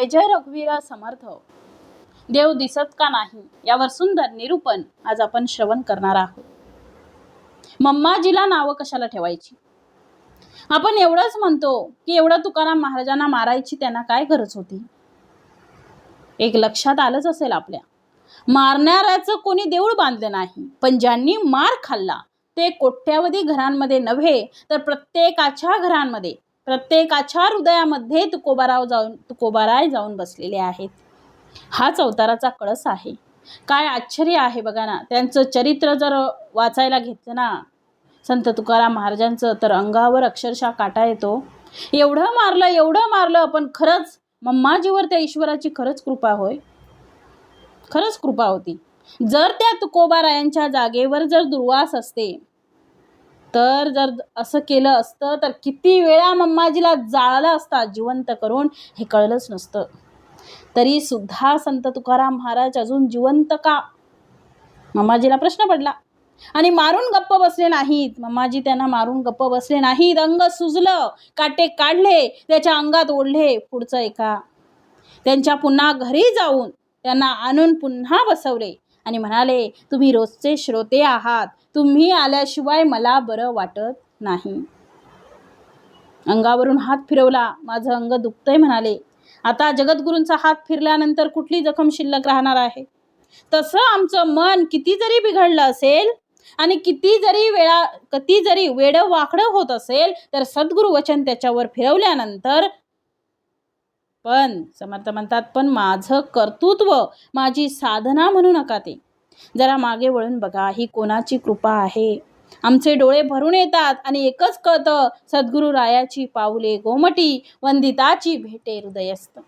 जय जय रघुवीर समर्थ. देव दिसत का नाही? यावर सुंदर निरूपण आज आपण श्रवण करणार आहोत. मम्माजीला नावं कशाला ठेवायची? आपण एवढंच म्हणतो की एवढं तुकाराम महाराजांना मारायची त्यांना काय गरज होती? एक लक्षात आलंच असेल आपल्या. मारणाऱ्याचं कोणी देऊळ बांधलं नाही पण ज्यांनी मार खाल्ला ते कोट्यावधी घरांमध्ये नव्हे तर प्रत्येकाच्या घरांमध्ये प्रत्येकाच्या हृदयामध्ये तुकोबाराव जाऊन तुकोबाराय जाऊन बसलेले आहेत. हाच अवताराचा कळस आहे. काय आश्चर्य आहे बघा ना. त्यांचं चरित्र जर वाचायला घेतलं ना संत तुकाराम महाराजांचं तर अंगावर अक्षरशः काटा येतो. एवढं मारलं एवढं मारलं पण खरंच मम्माजीवर त्या ईश्वराची खरंच कृपा होय. खरंच कृपा होती. जर त्या तुकोबारायांच्या जागेवर जर दुर्वास असते तर जर असं केलं असतं तर किती वेळा मम्माजीला जाळलं असता जिवंत करून हे कळलंच नसतं. तरी सुद्धा संत तुकाराम महाराज अजून जिवंत का? मम्माजीला प्रश्न पडला. आणि मारून गप्प बसले नाहीत. मम्माजी त्यांना मारून गप्प बसले नाहीत. अंग सुजलं. काटे काढले. त्याच्या अंगात ओढले. पुढचं एका. त्यांच्या पुन्हा घरी जाऊन त्यांना आणून पुन्हा बसवले. आणि म्हणाले तुम्ही रोजचे श्रोते आहात. तुम्ही आल्याशिवाय मला बरं वाटत नाही. अंगावरून हात फिरवला. माझं अंग दुखतंय म्हणाले. आता जगद्गुरूंचा हात फिरल्यानंतर कुठली जखम शिल्लक राहणार आहे? तसं आमचं मन किती जरी बिघडलं असेल आणि किती जरी वेळा किती जरी वेडं वाकडं होत असेल तर सद्गुरु वचन त्याच्यावर फिरवल्यानंतर पण समर्थ म्हणतात पण माझं कर्तृत्व माझी साधना म्हणू नका ते. जरा मागे वळून बघा ही कोणाची कृपा आहे? आमचे डोळे भरून येतात आणि एकच कळतं सद्गुरू रायाची पाऊले गोमटी वंदिताची भेटे हृदयस्थ.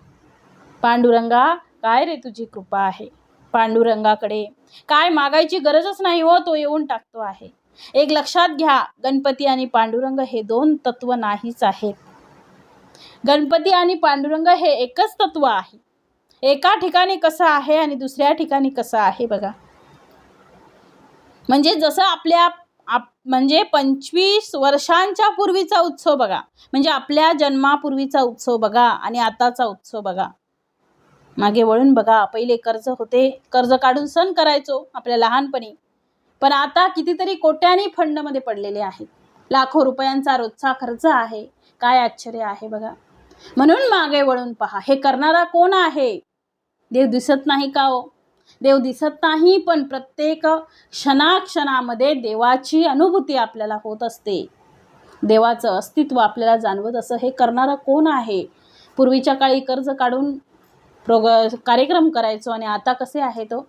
पांडुरंगा काय रे तुझी कृपा आहे? पांडुरंगाकडे काय मागायची गरजच नाही हो तो येऊन टाकतो आहे. एक लक्षात घ्या गणपती आणि पांडुरंग हे दोन तत्व नाहीच आहेत. गणपती आणि पांडुरंग हे एकच तत्व आहे. एका ठिकाणी कसं आहे आणि दुसऱ्या ठिकाणी कसं आहे बघा. म्हणजे जसं आपल्या आप म्हणजे पंचवीस वर्षांच्या पूर्वीचा उत्सव बघा. म्हणजे आपल्या जन्मापूर्वीचा उत्सव बघा आणि आताचा उत्सव बघा. मागे वळून बघा पहिले कर्ज होते कर्ज काढून सण करायचो आपल्या लहानपणी. पण आता कितीतरी कोट्यानी फंडमध्ये पडलेले आहेत. लाखो रुपयांचा रोजचा खर्च आहे. काय आश्चर्य आहे बघा. म्हणून मागे वळून पहा हे करणारा कोण आहे? देव दिसत नाही का हो? देव दिसत नाही पण प्रत्येक क्षणाक्षणामध्ये देवाची अनुभूती आपल्याला होत असते. देवाचं अस्तित्व आपल्याला जाणवत असं हे करणारं कोण आहे? पूर्वीच्या काळी कर्ज काढून प्रोग कार्यक्रम करायचो आणि आता कसे आहे तो हो?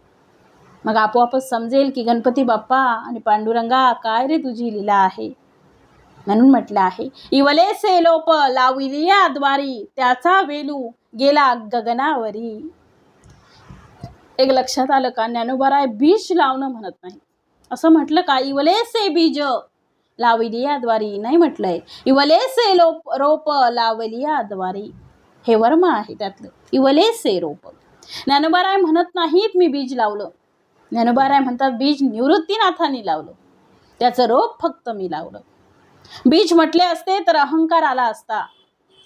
मग आपोआपच समजेल की गणपती बाप्पा आणि पांडुरंगा काय रे तुझी लीला आहे? म्हणून म्हटलं आहे. इवलेसे लोप लाविलिया द्वारी त्याचा वेलू गेला गगनावरी. एक लक्षात आलं का? ज्ञानोबाराय बीज लावणं म्हणत नाही. असं म्हटलं का? इवलेसे बीज लाविलिया द्वारी नाही म्हटलंय. इवलेसे लोप रोप लावलिया द्वारी हे वर्म आहे त्यातलं. इवलेसे रोप. ज्ञानोबाराय म्हणत नाहीत मी बीज लावलं. ज्ञानोबाराय म्हणतात बीज निवृत्तीनाथाने लावलं. त्याचं रोप फक्त मी लावलं. बीज म्हटले असते तर अहंकार आला असता.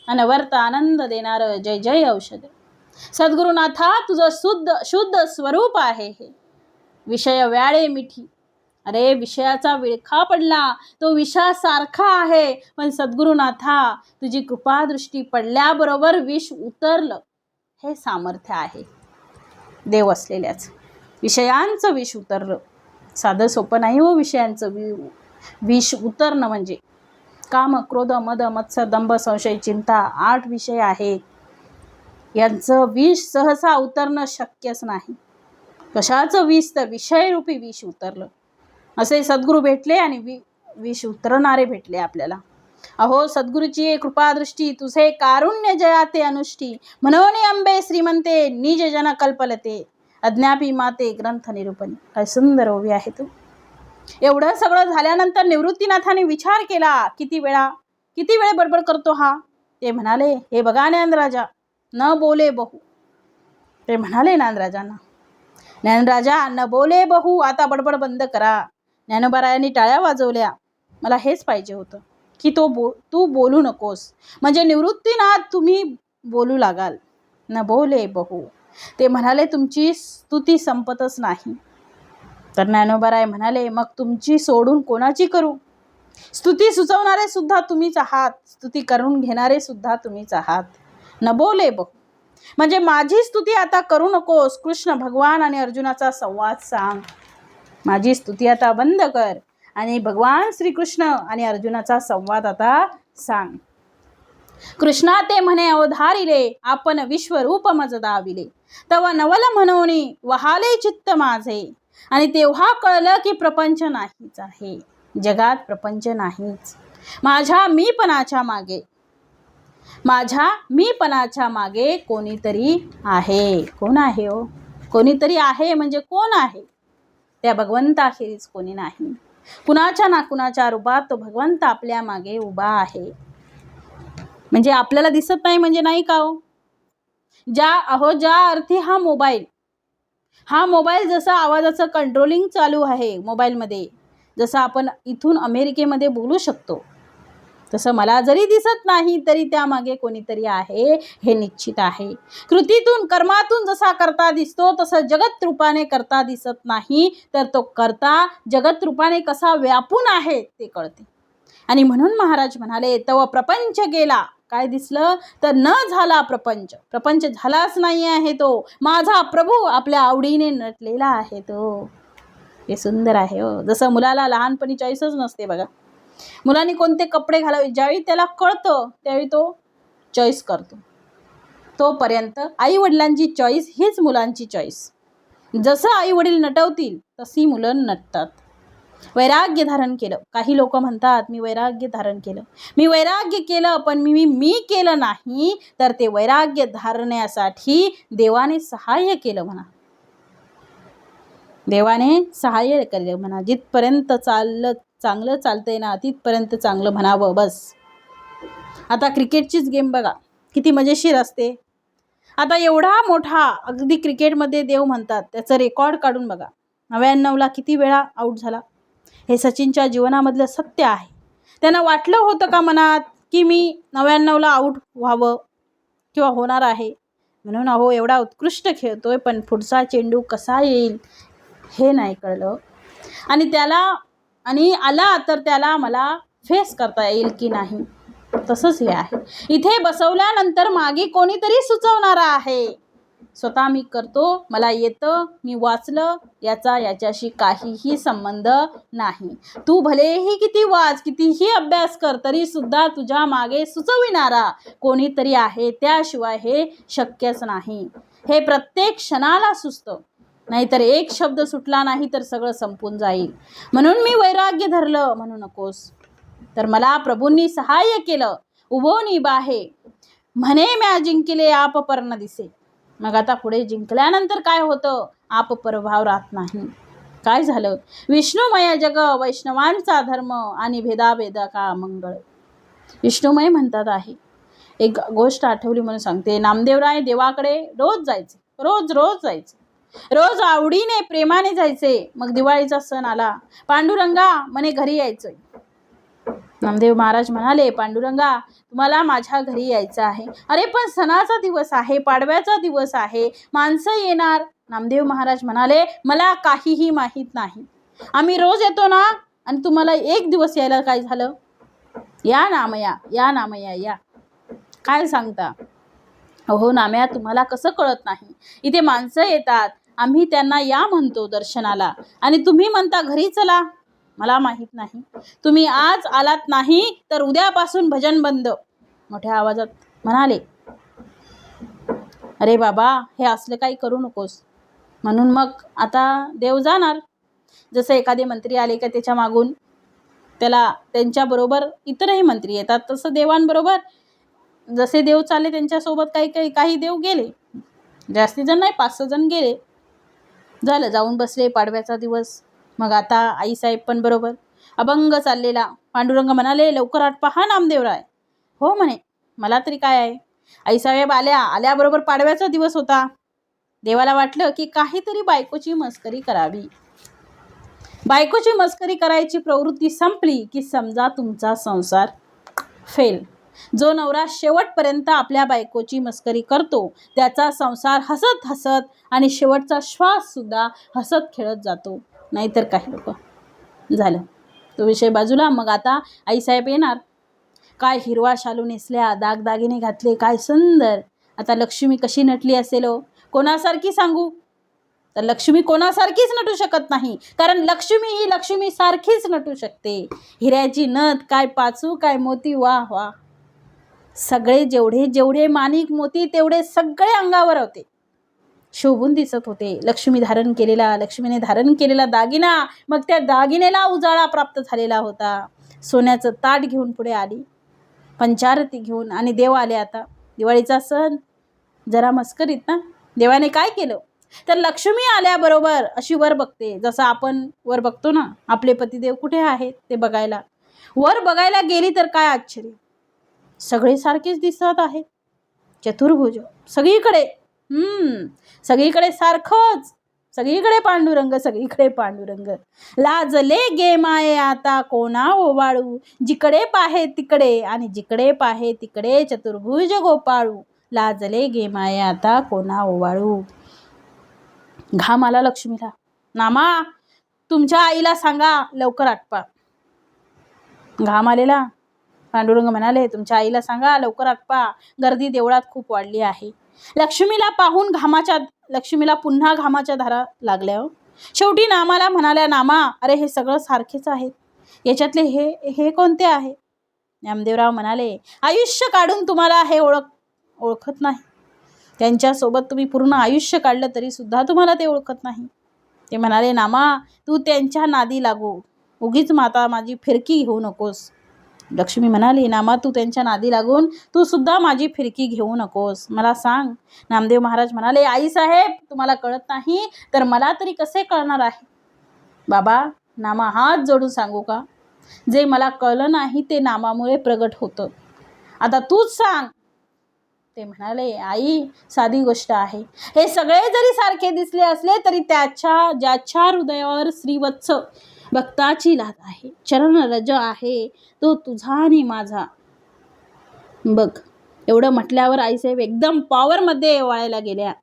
अनवर्त आनंद देणारं जय जय औषध. सद्गुरुनाथा तुझं शुद्ध शुद्ध स्वरूप आहे हे. विषय व्याळे मिठी. अरे विषयाचा विळखा पडला. तो विषासारखा आहे. पण सद्गुरुनाथा तुझी कृपादृष्टी पडल्याबरोबर विष उतरलं. हे सामर्थ्य आहे. देव असलेल्याच. विषयांचं विष उतरलं. साधं सोपं नाही हो विषयांचं. वि विष उतरणं म्हणजे. काम क्रोध मद मत्सर दंभ संशय चिंता आठ विषय आहेत. यांचं विष सहसा उतरणं शक्यच नाही. कशाचं विष? तर विषयरूपी विष उतरलं. असे सद्गुरू भेटले आणि वि विष उतरणारे भेटले आपल्याला. अहो सद्गुरूची कृपादृष्टी तुझे कारुण्य जयाते अनुष्ठी म्हणून अंबे श्रीमंते निज जन कल्पलते. अज्ञापी माते ग्रंथ निरूपणी. काय सुंदर ओवी आहे तू. एवढं सगळं झाल्यानंतर निवृत्तीनाथाने विचार केला किती वेळा किती वेळ बडबड करतो हा? ते म्हणाले हे बघा ज्ञानराजा न बोले बहु. ते म्हणाले ज्ञानराजांना ज्ञानराजा न बोले बहु आता बडबड बंद करा. ज्ञानोबारायांनी टाळ्या वाजवल्या. मला हेच पाहिजे होतं की तो बो तू बोलू नकोस. म्हणजे निवृत्तीनाथ तुम्ही बोलू लागाल. न बोले बहु. ते म्हणाले तुमची स्तुती संपतच नाही. तर ज्ञानोबाराय म्हणाले मग तुमची सोडून कोणाची करू? स्तुती सुचवणारे सुद्धा तुम्हीच आहात. स्तुती करून घेणारे सुद्धा तुम्हीच आहात. न बोले बघ. म्हणजे माझी स्तुती आता करू नकोस. कृष्ण भगवान आणि अर्जुनाचा संवाद सांग. माझी स्तुती आता बंद कर आणि भगवान श्रीकृष्ण आणि अर्जुनाचा संवाद आता सांग. कृष्णा ते म्हणे अवधारिले आपण विश्वरूप मज दाविले तव नवल म्हणून वहाले चित्त माझे. आणि तेव्हा कळलं की प्रपंच नाहीच आहे. जगात प्रपंच नाहीच. माझ्या मीपणाच्या मागे माझ्या मीपणाच्या मागे कोणीतरी आहे. कोण आहे हो? कोणीतरी आहे म्हणजे कोण आहे? त्या भगवंताखेरीज कोणी नाही. कुणाच्या ना कुणाच्या रूपात तो भगवंत आपल्या मागे उभा आहे. म्हणजे आपल्याला दिसत नाही म्हणजे नाही का हो? ज्या अहो ज्या अर्थी हा मोबाईल हा मोबाईल जसा आवाजाचं कंट्रोलिंग चालू आहे मोबाईलमध्ये जसं आपण इथून अमेरिकेमध्ये बोलू शकतो. तसं मला जरी दिसत नाही तरी त्यामागे कोणीतरी आहे हे निश्चित आहे. कृतीतून कर्मातून जसा करता दिसतो तसं जगत रूपाने करता दिसत नाही तर तो करता जगत रूपाने कसा व्यापून आहे ते कळते. आणि म्हणून महाराज म्हणाले तव प्रपंच गेला काय दिसलं? तर न झाला प्रपंच. प्रपंच झालाच नाही आहे तो. माझा प्रभू आपल्या आवडीने नटलेला आहे तो. हे सुंदर आहे हो. जसं मुलाला लहानपणी चॉईसच नसते बघा. मुलांनी कोणते कपडे घालावे? ज्यावेळी त्याला कळतं त्यावेळी तो चॉईस करतो. तोपर्यंत आई वडिलांची चॉईस हीच मुलांची चॉईस जसं आई वडील नटवतील तशी मुलं नटतात. वैराग्य धारण केलं. काही लोक म्हणतात मी वैराग्य धारण केलं. मी वैराग्य केलं पण मी मी केलं नाही तर ते वैराग्य धारण्यासाठी देवाने सहाय्य केलं म्हणा. देवाने सहाय्य केलं म्हणा. जिथपर्यंत चाललं चांगलं चालतंय ना तिथपर्यंत चांगलं म्हणावं बस. आता क्रिकेटचीच गेम बघा. किती मजेशीर असते. आता एवढा मोठा अगदी क्रिकेटमध्ये देव म्हणतात त्याचं रेकॉर्ड काढून बघा. नव्याण्णवला किती वेळा आऊट झाला? हे सचिनच्या जीवनामधलं सत्य आहे. त्यांना वाटलं होतं का मनात की मी नव्याण्णवला आऊट व्हावं किंवा होणार आहे? म्हणून अहो एवढा उत्कृष्ट खेळतोय पण पुढचा चेंडू कसा येईल हे नाही कळलं. आणि त्याला आणि आला तर त्याला मला फेस करता येईल की नाही? तसंच हे आहे. इथे बसवल्यानंतर मागे कोणीतरी सुचवणारा आहे. स्वतः मी करतो मला येतं मी वाचलं याचा याच्याशी काहीही संबंध नाही. तू भलेही किती वाच कितीही अभ्यास कर तरी सुद्धा तुझ्या मागे सुचविणारा कोणीतरी आहे त्याशिवाय हे शक्यच नाही. हे प्रत्येक क्षणाला सुचतं. नाहीतर एक शब्द सुटला नाही तर सगळं संपून जाईल. म्हणून मी वैराग्य धरलं म्हणू नकोस. तर मला प्रभूंनी सहाय्य केलं. उभोनी बाहे म्हणे म्या जिंकिले आप पर्ण दिसे. मग आता पुढे जिंकल्यानंतर काय होतं? आप परभाव राहत नाही. काय झालं? विष्णुमय जग वैष्णवांचा धर्म आणि भेदाभेदा का मंगळ? विष्णुमय म्हणतात आहे. एक गोष्ट आठवली म्हणून सांगते. नामदेवराय देवाकडे रोज जायचे. रोज रोज जायचे. रोज आवडीने प्रेमाने जायचे. मग दिवाळीचा सण आला. पांडुरंगा म्हणे घरी यायचंय. नामदेव महाराज म्हणाले पांडुरंगा तुम्हाला माझ्या घरी यायचं आहे. अरे पण सणाचा दिवस आहे पाडव्याचा दिवस आहे माणसं येणार. नामदेव महाराज म्हणाले मला काहीही माहीत नाही. आम्ही रोज येतो ना आणि तुम्हाला एक दिवस यायला काय झालं? या नामया या नामया या. काय सांगता? अहो नाम्या तुम्हाला कसं कळत नाही? इथे माणसं येतात. आम्ही त्यांना या म्हणतो दर्शनाला. आणि तुम्ही म्हणता घरी चला. मला माहीत नाही. तुम्ही आज आलात नाही तर उद्यापासून भजन बंद. मोठ्या आवाजात म्हणाले अरे बाबा हे असलं काही करू नकोस. म्हणून मग आता देव जाणार. जसं एखादे मंत्री आले का त्याच्या मागून त्याला त्यांच्याबरोबर इतरही मंत्री येतात तसं देवांबरोबर जसे देव चालले त्यांच्यासोबत काही काही काही देव गेले. जास्ती जण नाही पाच सहा जण गेले. झालं जाऊन बसले पाडव्याचा दिवस. मग आता आईसाहेब पण बरोबर. अभंग चाललेला. पांडुरंग म्हणाले लवकर आठ पहा नामदेवराय. हो म्हणे. मला तरी काय आहे? आईसाहेब आल्या. आल्याबरोबर पाडव्याचा दिवस होता. देवाला वाटलं की काहीतरी बायकोची मस्करी करावी. बायकोची मस्करी करायची प्रवृत्ती संपली की समजा तुमचा संसार फेल. जो नवरा शेवटपर्यंत आपल्या बायकोची मस्करी करतो त्याचा संसार हसत हसत आणि शेवटचा श्वास सुद्धा हसत खेळत जातो. नाहीतर काही लोक झालं. तो विषय बाजूला. मग आता आईसाहेब येणार. काय हिरवा शालू नेसल्या दागदागिने घातले काय सुंदर. आता लक्ष्मी कशी नटली असेल हो? कोणासारखी सांगू? तर लक्ष्मी कोणासारखीच नटू शकत नाही. कारण लक्ष्मी ही लक्ष्मी सारखीच नटू शकते. हिऱ्याची नथ काय पाचू काय मोती वा वा. सगळे जेवढे जेवढे माणिक मोती तेवढे सगळे अंगावर होते. शोभून दिसत होते. लक्ष्मी धारण केलेला लक्ष्मीने धारण केलेला दागिना मग त्या दागिनेला उजाळा प्राप्त झालेला होता. सोन्याचं ताट घेऊन पुढे आली. पंचारती घेऊन आणि देव आले आता. दिवाळीचा सण जरा मस्करीत ना? देवाने काय केलं? तर लक्ष्मी आल्याबरोबर अशी वर बघते. जसं आपण वर बघतो ना आपले पतिदेव कुठे आहेत ते बघायला. वर बघायला गेली तर काय आश्चर्य? सगळे सारखेच दिसत आहेत. चतुर्भुज. सगळीकडे हम्म. सगळीकडे सारखंच. सगळीकडे पांडुरंग सगळीकडे पांडुरंग. लाजले गे माये आता कोणा ओवाळू जिकडे पाहे तिकडे आणि जिकडे पाहे तिकडे चतुर्भुज गोपाळू. लाजले गे माये आता कोणा ओवाळू घाम आला लक्ष्मीला. नामा तुमच्या आईला सांगा लवकर आटपा घाम आलेला पांडुरंग म्हणाले तुमच्या आईला सांगा लवकर आटपा गर्दी देवळात खूप वाढली आहे. लक्ष्मीला पाहून घामाच्या लक्ष्मीला पुन्हा घामाच्या धारा लागल्या हो. शेवटी नामाला म्हणाल्या नामा अरे हे सगळं सारखेच आहेत याच्यातले हे हे कोणते आहे? नामदेवराव म्हणाले आयुष्य काढून तुम्हाला हे ओळख ओळखत नाही. त्यांच्यासोबत तुम्ही पूर्ण आयुष्य काढलं तरी सुद्धा तुम्हाला ते ओळखत नाही. ते म्हणाले नामा तू त्यांच्या नादी लागू. उगीच माता माझी फिरकी घेऊ नकोस. लक्ष्मी म्हणाली नामा तू त्यांच्या नादी लागून तू सुद्धा माझी फिरकी घेऊ नकोस. मला सांग. नामदेव महाराज म्हणाले आई साहेब तुम्हाला कळत नाही तर मला तरी कसे कळणार आहे? बाबा नामा हात जोडून सांगू का? जे मला कळलं नाही ते नामामुळे प्रगट होतं. आता तूच सांग. ते म्हणाले आई साधी गोष्ट आहे. हे सगळे जरी सारखे दिसले असले तरी त्याच्या ज्याच्या हृदयावर श्रीवत्स भक्ताची लाद आहे. चरण रज आहे. तो तुझा आणि माझा. बघ एवढं म्हटल्यावर आईसाहेब एकदम पॉवरमध्ये वाळायला गेल्या.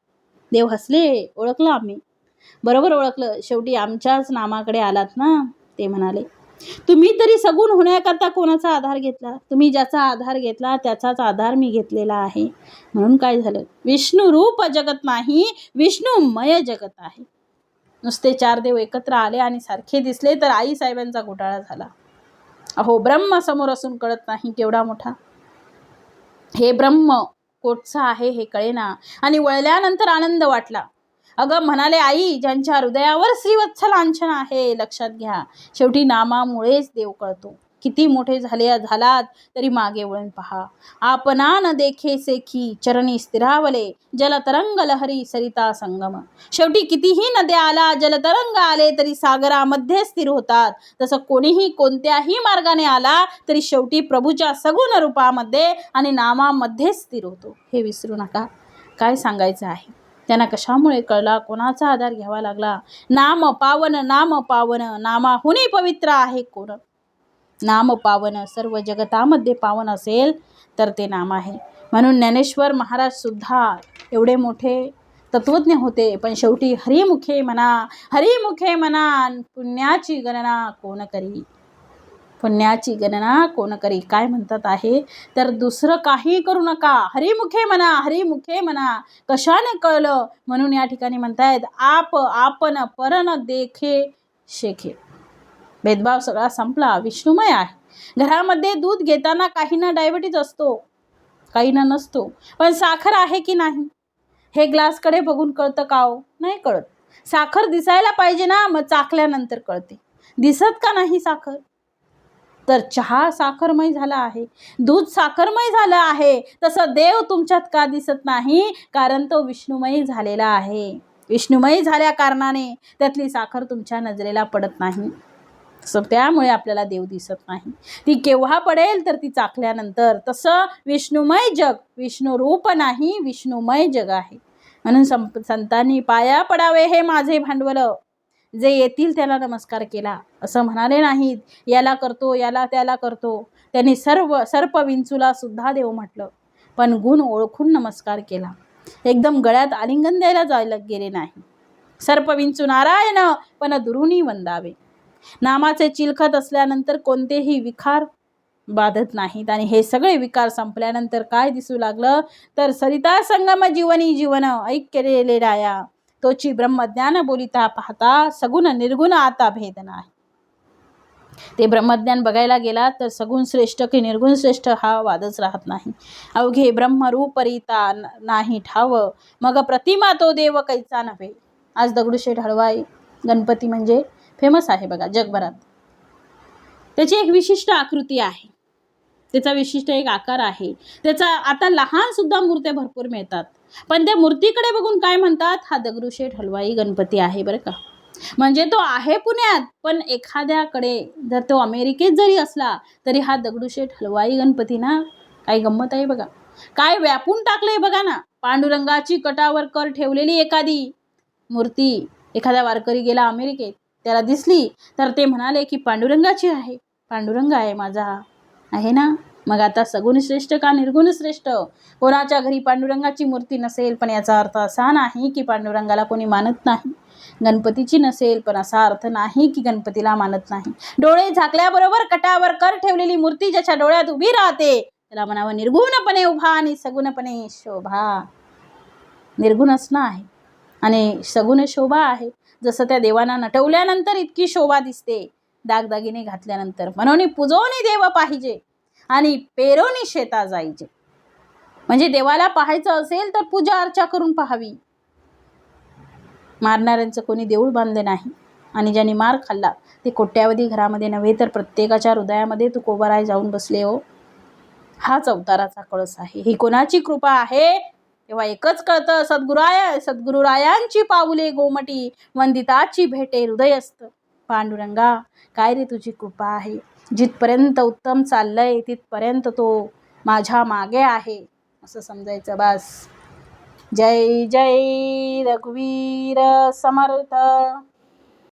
देव हसले ओळखलं आम्ही. बरोबर ओळखलं. शेवटी आमच्याच नामाकडे आलात ना? ते म्हणाले. तुम्ही तरी सगून होण्याकरता कोणाचा आधार घेतला? तुम्ही ज्याचा आधार घेतला त्याचाच आधार मी घेतलेला आहे. म्हणून काय झालं? विष्णू रूप जगत नाही विष्णूमय जगत आहे. नुसते चार देव एकत्र आले आणि सारखे दिसले तर आई साहेबांचा घोटाळा झाला. अहो ब्रह्म समोर असून कळत नाही केवढा मोठा. हे ब्रह्म कोटचं आहे हे कळेना. आणि वळल्यानंतर आनंद वाटला. अगं म्हणाले आई ज्यांच्या हृदयावर श्रीवत्स लांछन आहे लक्षात घ्या. शेवटी नामामुळेच देव कळतो. किती मोठे झाले झालात तरी मागे वळून पहा. आपणान न देखे सेखी चरणी स्थिरावले जलतरंग लहरी सरिता संगम. शेवटी कितीही नद्या आला जलतरंग आले तरी सागरामध्ये स्थिर होतात. तसं कोणीही कोणत्याही मार्गाने आला तरी शेवटी प्रभूच्या सगुण रूपामध्ये आणि नामामध्ये स्थिर होतो. हे विसरू नका. काय सांगायचं आहे? त्यांना कशामुळे कळला? कोणाचा आधार घ्यावा लागला? नाम पावन नाम पावन नामाहुनी पवित्र आहे कोण? नाम पावन सर्व जगतामध्ये पावन असेल तर ते नाम आहे. म्हणून ज्ञानेश्वर महाराजसुद्धा एवढे मोठे तत्वज्ञ होते पण शेवटी हरिमुखे म्हणा हरिमुखे म्हणा पुण्याची गणना कोण करी? पुण्याची गणना कोण करी? काय म्हणतात आहे? तर दुसरं काही करू नका. हरिमुखे म्हणा हरिमुखे म्हणा कशाने कळलं? म्हणून या ठिकाणी म्हणतायत आप आपण परन देखे शेखे. भेदभाव सगळा संपला. विष्णुमय आहे. घरामध्ये दूध घेताना काहींना डायबिटीज असतो. काहींना नसतो. पण साखर आहे की नाही? हे ग्लासकडे बघून कळतं का हो? नाही कळत. साखर दिसायला पाहिजे ना मग चाकल्यानंतर कळते. दिसत का नाही साखर? तर चहा साखरमय झाला आहे. दूध साखरमय झालं आहे. तसं देव तुमच्यात का दिसत नाही? कारण तो विष्णुमयी झालेला आहे. विष्णुमयी झाल्या कारणाने त्यातली साखर तुमच्या नजरेला पडत नाही. तसं त्यामुळे आपल्याला देव दिसत नाही. ती केव्हा पडेल तर ती चाकल्यानंतर. तसं विष्णुमय जग विष्णू रूप नाही विष्णुमय जग आहे. म्हणून संप संतांनी पाया पडावे हे माझे भांडवल. जे येतील त्याला नमस्कार केला. असं म्हणाले नाहीत. याला करतो याला त्याला करतो. त्यांनी सर्व सर्प विंचूला सुद्धा देव म्हटलं. पण गुण ओळखून नमस्कार केला. एकदम गळ्यात आलिंगन द्यायला जायला गेले नाही. सर्प विंचू नारायण पण दुरुनी वंदावे. नामाचे चिलखत असल्यानंतर कोणतेही विकार बाधत नाहीत. आणि हे सगळे विकार संपल्यानंतर काय दिसू लागलं? तर सरिता संगम जीवनी जीवन ऐक्य राया तोची ब्रह्मज्ञान बोलिता पाहता सगुण निर्गुण आता भेद नाही. ते ब्रह्मज्ञान बघायला गेला तर सगुण श्रेष्ठ की निर्गुण श्रेष्ठ हा वादच राहत नाही. अवघे ब्रह्मरूपरिता नाही ठाव. मग प्रतिमा तो देव कैचा नव्हे. आज दगडूशेठ हळवाई गणपती म्हणजे फेमस आहे बघा जगभरात. त्याची एक विशिष्ट आकृती आहे. त्याचा विशिष्ट एक आकार आहे. त्याचा आता लहान सुद्धा मूर्त्या भरपूर मिळतात. पण त्या मूर्तीकडे बघून काय म्हणतात? हा दगडूशेठ हलवाई गणपती आहे बरं का. म्हणजे तो आहे पुण्यात पण एखाद्याकडे जर तो अमेरिकेत जरी असला तरी हा दगडूशेठ हलवाई गणपती ना काय गंमत आहे बघा. काय व्यापून टाकलंय बघा ना. पांडुरंगाची कटावर कर ठेवलेली एखादी मूर्ती एखादा वारकरी गेला अमेरिकेत त्याला दिसली तर ते म्हणाले की पांडुरंगाची आहे. पांडुरंग आहे माझा. आहे ना? मग आता सगुण श्रेष्ठ का निर्गुण श्रेष्ठ? कोणाच्या घरी पांडुरंगाची मूर्ती नसेल पण याचा अर्थ असा नाही की पांडुरंगाला कोणी मानत नाही. गणपतीची नसेल पण असा अर्थ नाही की गणपतीला मानत नाही. डोळे झाकल्याबरोबर कटावर कर ठेवलेली मूर्ती ज्याच्या डोळ्यात उभी राहते त्याला म्हणावं निर्गुणपणे उभा आणि सगुणपणे शोभा. निर्गुण असणं आहे आणि सगुण शोभा आहे. जसं त्या देवांना नटवल्यानंतर इतकी शोभा दिसते. दागदागिने घातल्यानंतर. म्हणून पुजवणी देव पाहिजे आणि पेरोनी शेता जायचे. म्हणजे देवाला पाहायचं असेल तर पूजा अर्चा करून पाहावी. मारणाऱ्यांचं कोणी देऊळ बांधले नाही. आणि ज्यांनी मार खाल्ला ते कोट्यावधी घरामध्ये नव्हे तर प्रत्येकाच्या हृदयामध्ये तू कोबाराय जाऊन बसले हो. हाच अवताराचा कळस आहे. ही कोणाची कृपा आहे? तेव्हा एकच कळतं सद्गुराया सद्गुरुरायांची पाऊले गोमटी वंदिताची भेटे हृदय पांडुरंगा काय रे तुझी कृपा आहे? जिथपर्यंत उत्तम चाललंय तिथपर्यंत तो माझ्या मागे आहे. असं समजायचं बस. जय जय रघुवीर समर्थ.